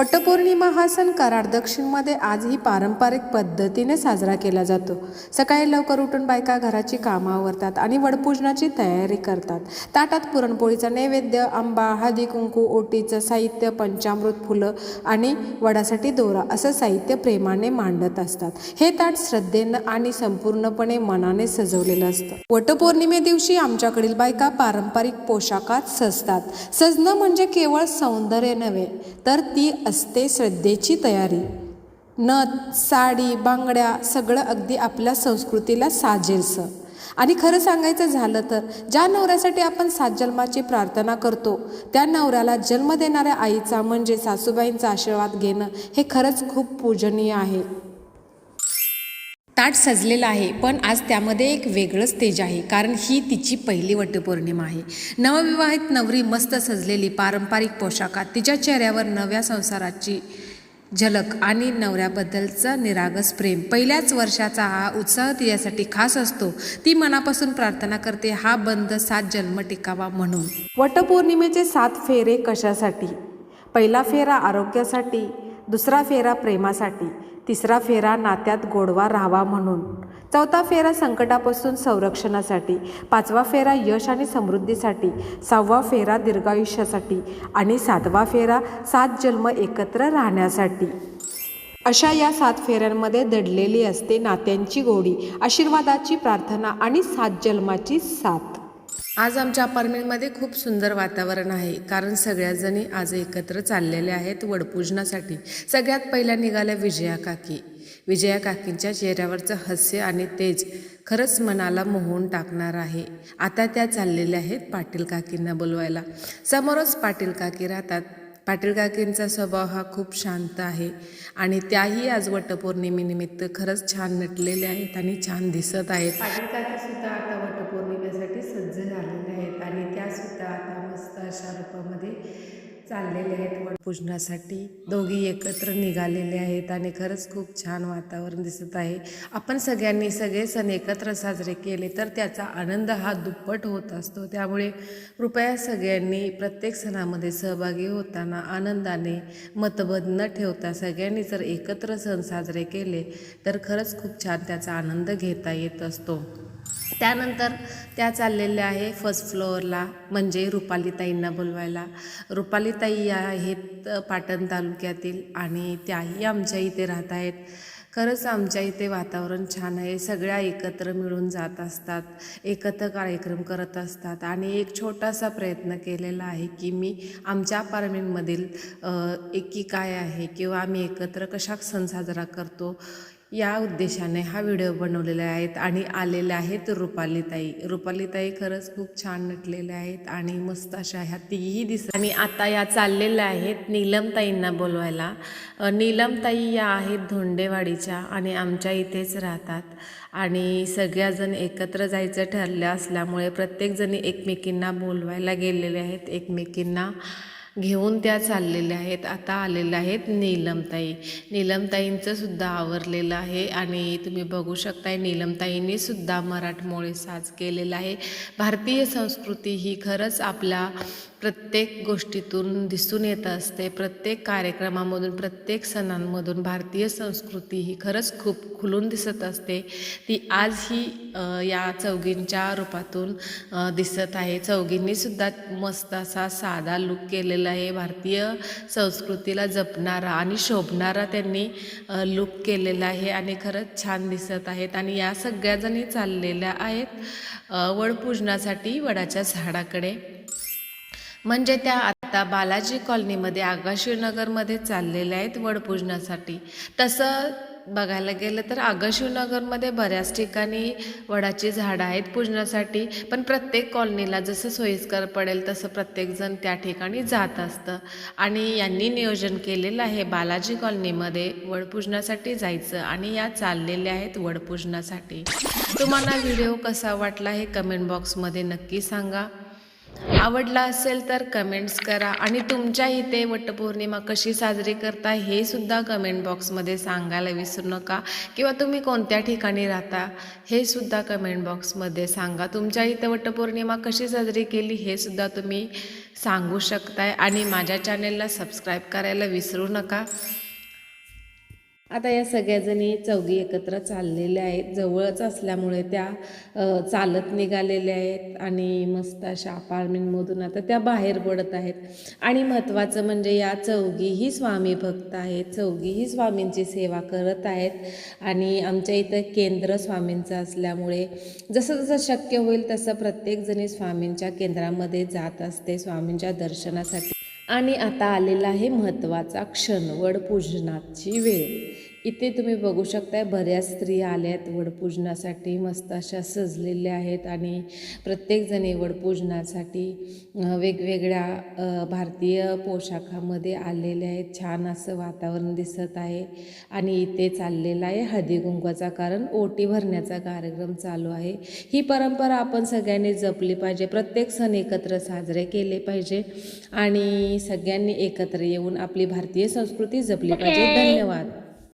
वटपौर्णिमा हा सण कराड दक्षिणमध्ये आजही पारंपरिक पद्धतीने साजरा केला जातो. सकाळी लवकर उठून बायका घराची कामं आवरतात आणि वडपूजनाची तयारी करतात. ताटात पुरणपोळीचा नैवेद्य आंबा हळदी कुंकू ओटीचं साहित्य पंचामृत फुलं आणि वडासाठी दोरा असं साहित्य प्रेमाने मांडत असतात. हे ताट श्रद्धेनं आणि संपूर्णपणे मनाने सजवलेलं असतं. वटपौर्णिमे दिवशी आमच्याकडील बायका पारंपरिक पोशाखात सजतात. सजणं म्हणजे केवळ सौंदर्य नव्हे तर ती असते श्रद्धेची तयारी. नथ साडी बांगड्या सगळं अगदी आपल्या संस्कृतीला साजेलसं आणि खरं सांगायचं झालं तर ज्या नवऱ्यासाठी आपण सात जन्माची प्रार्थना करतो त्या नवऱ्याला जन्म देणाऱ्या आईचा म्हणजे सासूबाईंचा आशीर्वाद घेणं हे खरंच खूप पूजनीय आहे. ताट सजलेलं आहे पण आज त्यामध्ये एक वेगळंच तेज आहे कारण ही तिची पहिली वटपौर्णिमा आहे. नवविवाहित नवरी मस्त सजलेली पारंपरिक पोशाखात तिच्या चेहऱ्यावर नव्या संसाराची झलक आणि नवऱ्याबद्दलचं निरागस प्रेम पहिल्याच वर्षाचा हा उत्साह तिच्यासाठी खास असतो. ती मनापासून प्रार्थना करते हा बंद सात जन्म टिकावा म्हणून. वटपौर्णिमेचे सात फेरे कशासाठी? पहिला फेरा आरोग्यासाठी दुसरा फेरा प्रेमासाठी तिसरा फेरा नात्यात गोडवा राहावा म्हणून. चौथा फेरा संकटापासून संरक्षणासाठी पाचवा फेरा यश आणि समृद्धीसाठी सहावा फेरा दीर्घायुष्यासाठी आणि सातवा फेरा सात जन्म एकत्र राहण्यासाठी. अशा या सात फेऱ्यांमध्ये दडलेली असते नात्यांची गोडी आशीर्वादाची प्रार्थना आणि सात जन्माची साथ. आज आमच्या अपार्टमेंटमध्ये खूप सुंदर वातावरण आहे. कारण सगळ्याजणी आज एकत्र चाललेल्या आहेत वडपूजनासाठी. सगळ्यात पहिल्या निघाल्या विजया काकी. विजया काकींच्या चेहऱ्यावरचं हास्य आणि तेज खरंच मनाला मोहून टाकणार आहे. आता त्या चाललेल्या आहेत पाटील काकींना बोलवायला. समोरच पाटील काकी राहतात. पाटील काकींचा स्वभाव हा खूप शांत आहे आणि त्याही आज वटपौर्णिमेनिमित्त खरंच छान नटलेल्या आहेत आणि छान दिसत आहेत. पाटील काकीसुद्धा आता वटपौर्णिमेसाठी सज्ज झालेल्या आहेत आणि त्यासुद्धा आता मस्त अशा रूपामध्ये चाललेले आहेत वटपूजनासाठी दोघी एकत्र निघालेले आहेत आणि खरंच खूप छान वातावरण दिसत आहे. आपण सगळ्यांनी सगळे सण एकत्र साजरे केले तर त्याचा आनंद हा दुप्पट होत असतो. त्यामुळे कृपया सगळ्यांनी प्रत्येक सणामध्ये सहभागी होताना आनंदाने मतभेद न ठेवता सगळ्यांनी जर एकत्र सण साजरे केले तर खरंच खूप छान त्याचा आनंद घेता येत असतो. त्यानंतर त्या चाललेल्या आहे फर्स्ट फ्लोअरला म्हणजे रुपालीताईंना बोलवायला. रुपालीताई या आहेत पाटण तालुक्यातील आणि त्याही आमच्या इथे राहत आहेत. खरंच आमच्या इथे वातावरण छान आहे. सगळ्या एकत्र मिळून जात असतात एकत्र कार्यक्रम करत असतात आणि एक छोटासा प्रयत्न केलेला आहे की मी आमच्या अपार्टमेंटमधील एकी काय आहे किंवा आम्ही एकत्र कशा सण साजरा करतो या उद्देशाने हा व्हिडिओ बनवलेला आहेत आणि आलेल्या आहेत रुपालीताई. रुपालीताई खरंच खूप छान नटलेल्या आहेत आणि मस्त अशा ह्या तीही दिस आणि आता या चाललेल्या आहेत नीलमताईंना बोलवायला. नीलमताई या आहेत धोंडेवाडीच्या आणि आमच्या इथेच राहतात आणि सगळ्याजण एकत्र जायचं ठरलं असल्यामुळे प्रत्येकजणी एकमेकींना बोलवायला गेलेले आहेत. एकमेकींना घेऊन त्या चाललेल्या आहेत. आता आलेल्या आहेत नीलमताई. नीलमताईंचं सुद्धा आवरलेलं आहे आणि तुम्ही बघू शकताय नीलमताईंनी सुद्धा मराठमोळे साज केलेला आहे. भारतीय संस्कृती ही खरंच आपल्या प्रत्येक गोष्टीतून दिसून येत असते. प्रत्येक कार्यक्रमामधून प्रत्येक सणांमधून भारतीय संस्कृती ही खरंच खूप खुलून दिसत असते. ती आजही या चौघींच्या रूपातून दिसत आहे. चौघींनीसुद्धा मस्त असा साधा लुक केलेला आहे. भारतीय संस्कृतीला जपणारा आणि शोभणारा त्यांनी लुक केलेला आहे आणि खरंच छान दिसत आहेत. आणि या सगळ्याजणी चाललेल्या आहेत वडपूजनासाठी वडाच्या झाडाकडे. म्हणजे त्या आता बालाजी कॉलनीमध्ये आगाशीनगरमध्ये चाललेल्या आहेत वडपूजनासाठी तसं बघायला गेलं तर आगाशिवनगरमध्ये बऱ्याच ठिकाणी वडाची झाडं आहेत पूजनासाठी. पण प्रत्येक कॉलनीला जसं सोयीस्कर पडेल तसं प्रत्येकजण त्या ठिकाणी जात असतं. आणि यांनी नियोजन केलेलं आहे बालाजी कॉलनीमध्ये वडपूजनासाठी जायचं आणि या चाललेल्या आहेत वडपूजनासाठी तुम्हाला व्हिडिओ कसा वाटला हे कमेंट बॉक्समध्ये नक्की सांगा. आवडला असेल तर कमेंट्स करा. आणि तुमच्या इथे वटपौर्णिमा कशी साजरी करता हे सुद्धा कमेंट बॉक्समध्ये सांगायला विसरू नका. किंवा तुम्ही कोणत्या ठिकाणी राहता हे सुद्धा कमेंट बॉक्समध्ये सांगा. तुमच्या इथे वटपौर्णिमा कशी साजरी केली हे सुद्धा तुम्ही सांगू शकताय. आणि माझ्या चॅनेलला सबस्क्राईब करायला विसरू नका. आता या सगळ्याजणी चौघी एकत्र चाललेल्या आहेत. जवळच असल्यामुळे त्या चालत निघालेल्या आहेत आणि मस्त अशा अपार्टमेंटमधून आता त्या बाहेर पडत आहेत. आणि महत्त्वाचं म्हणजे या चौघीही स्वामी भक्त आहेत. चौघीही स्वामींची सेवा करत आहेत. आणि आमच्या इथं केंद्र स्वामींचं असल्यामुळे जसं जसं शक्य होईल तसं प्रत्येकजणी स्वामींच्या केंद्रामध्ये जात असते. स्वामींच्या दर्शनासाठी आणि आता आलेला आहे महत्त्वाचा क्षण वडपूजनाची वेळ. इथे तुम्ही बघू शकताय बऱ्याच स्त्रिया आल्या आहेत वडपूजनासाठी मस्त अशा सजलेल्या आहेत आणि प्रत्येकजणी वडपूजनासाठी वेगवेगळ्या भारतीय पोशाखामध्ये आलेल्या आहेत. छान असं वातावरण दिसत आहे आणि इथे चाललेला आहे हळदीकुंकवाचा कारण ओटी भरण्याचा कार्यक्रम चालू आहे. ही परंपरा आपण सगळ्यांनी जपली पाहिजे. प्रत्येक सण एकत्र साजरे केले पाहिजे आणि सगळ्यांनी एकत्र येऊन आपली भारतीय संस्कृती जपली पाहिजे. धन्यवाद.